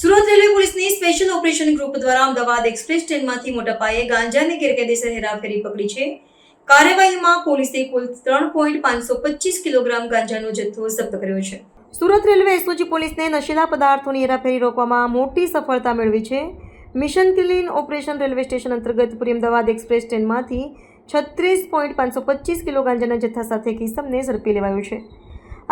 Surat railway પોલીસની special operation group દ્વારા Ahmedabad express ટ્રેનમાંથી મોટા પાયે ગાંજાની ગેરકાયદેસર હેરાફેરી પકડી છે. કાર્યવાહીમાં પોલીસે કુલ ત્રણ પોઈન્ટ પાંચસો પચીસ કિલોગ્રામ ગાંજાનો જથ્થો જપ્ત કર્યો છે. સુરત રેલવે એસઓજી પોલીસને નશીલા પદાર્થોની હેરાફેરી રોકવામાં મોટી સફળતા મેળવી છે. Mission clean operation railway station અંતર્ગત પૂરી અમદાવાદ એક્સપ્રેસ ટ્રેનમાંથી છત્રીસ પોઈન્ટ પાંચસો પચીસ કિલો ગાંજાના જથ્થા સાથે કિસમને ઝડપી લેવાયો છે.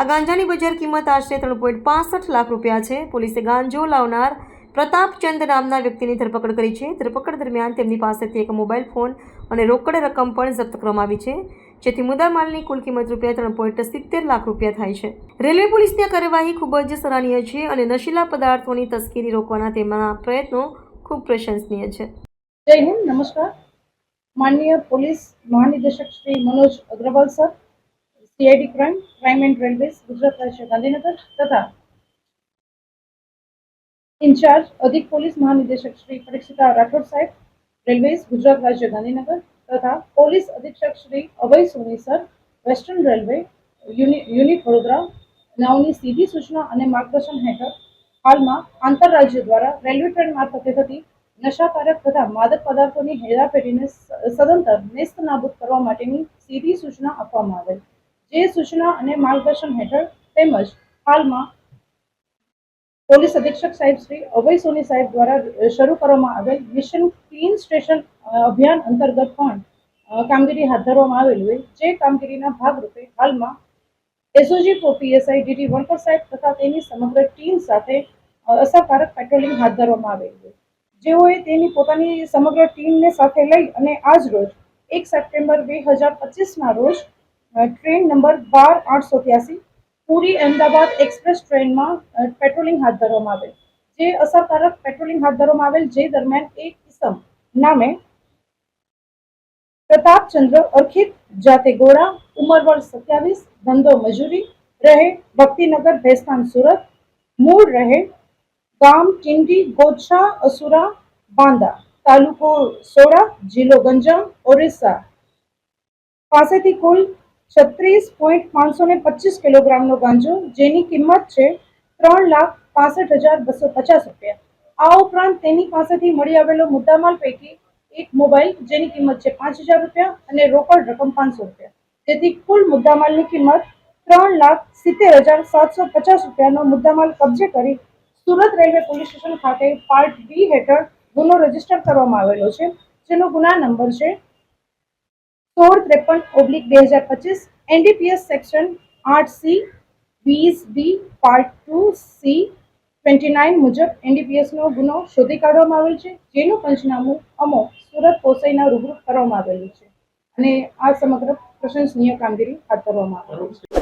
આ ગાંજાની બજાર કિંમત આશરે ત્રણ પોઈન્ટ પાસઠ લાખ રૂપિયા છે. પોલીસે ગાંજો લાવનાર પ્રતાપચંદ નામના વ્યક્તિની ધરપકડ કરી છે. ધરપકડ દરમિયાન તેમની પાસેથી એક મોબાઈલ ફોન અને રોકડ રકમ પણ જપ્ત કરવામાં આવી છે. જેથી મુદ્દામાલની કુલ કિંમત રૂપિયા ત્રણ પોઈન્ટ સિત્તેર લાખ રૂપિયા થાય છે. રેલવે પોલીસની આ કાર્યવાહી ખૂબ જ સરાહનીય છે અને નશીલા પદાર્થોની તસ્કરી રોકવાના તેમના પ્રયત્નો ખૂબ પ્રશંસનીય છે. જય હિન્દ, નમસ્કાર. માનનીય પોલીસ મહાનિદેશક Shri Manoj Agrawal sir CID crime crime and railways Gujarat રાજ્ય ગાંધીનગર તથા ઇન્ચાર્જ અધિક પોલીસ મહાનિદેશક શ્રી પરીક્ષિતા રાઠોડ સાહેબ રેલવેઝ ગુજરાત રાજ્ય ગાંધીનગર તથા પોલીસ અધિક્ષક Shri Abhay Soni sir western railway unit Vadodara નાઓની સીધી સૂચના અને માર્ગદર્શન હેઠળ હાલમાં આંતરરાજ્ય દ્વારા રેલવે ટ્રેન મારફતે થતી નશાકારક તથા માદક પદાર્થોની હેરાફેરીને સદંતર નેસ્ત નાબૂદ કરવા માટેની સીધી સૂચના આપવામાં આવેલ જે સૂચના અને માર્ગદર્શન હેઠળ તેમજ હાલમાં પોલીસ અધિક્ષક સાહેબ શ્રી અભય સોની સાહેબ દ્વારા શરૂ કરવામાં આવેલ મિશન ક્લીન સ્ટેશન અભિયાન અંતર્ગત પણ કામગીરી હાથ ધરવામાં આવેલ હોય. જે કામગીરીના ભાગરૂપે હાલમાં એસઓજી પીએસઆઈ ડીટી વણકર સાહેબ તથા તેની સમગ્ર ટીમ સાથે અસરકારક પેટ્રોલિંગ હાથ ધરવામાં આવેલ જેઓએ તેની પોતાની સમગ્ર ટીમને સાથે લઈ અને આજ રોજ એક સપ્ટેમ્બર બે હજાર પચીસના રોજ ટ્રેન નંબર બાર આઠસો ત્યાસી પુરી અમદાવાદ એક્સપ્રેસ ટ્રેનમાં અ, પેટ્રોલિંગ હાથ ધરવામાં આવેલ જે અસરકારક પેટ્રોલિંગ હાથ ધરવામાં આવેલ જે દરમિયાન એક કિસમ નામે પ્રતાપચંદ્ર અર્ખિત જાતે ગોળા ઉંમર વર્ષ સત્યાવીસ ધંધો મજૂરી રહે ભક્તિનગર ભેસ્તાન સુરત મૂળ રહે ગામ ટિંડી ગોછા અસુરા બાંદા તાલુકો સોડા જિલ્લો ગંજામ ઓરિસ્સા પાસેથી કુલ છત્રીસ પોઈન્ટ પાંચસો ને પચીસ કિલોગ્રામનો ગાંજો, જેની કિંમત છે ત્રણ લાખ પાસઠ હજાર બસો પચાસ રૂપિયા. આ ઉપરાંત તેની પાસેથી મળી આવેલો મુદ્દામાલ પૈકી એક મોબાઈલ, જેની કિંમત છે પાંચ હજાર રૂપિયા, અને રોકડ રકમ પાંચસો રૂપિયા. જેથી કુલ મુદ્દામાલની કિંમત ત્રણ લાખ સિત્તેર હજાર સાતસો પચાસ રૂપિયાનો મુદ્દામાલ કબજે કરી સુરત રેલવે પોલીસ સ્ટેશન ખાતે પાર્ટ બી હેઠળ ગુનો રજિસ્ટર કરવામાં આવેલો છે, જેનો ગુના નંબર છે સોળ ત્રેપન ઓબ્લિક બે હજાર પચીસ એનડીપીએસ સેક્શન આઠ સી વીસ B part two C twenty nine મુજબ એનડીપીએસનો ગુનો શોધી કાઢવામાં આવેલ છે, જેનું પંચનામું અમો સુરત પોસઈના રૂબરૂ કરવામાં આવેલું છે. અને આ સમગ્ર પ્રશંસનીય કામગીરી હાથ ધરવામાં આવેલી છે.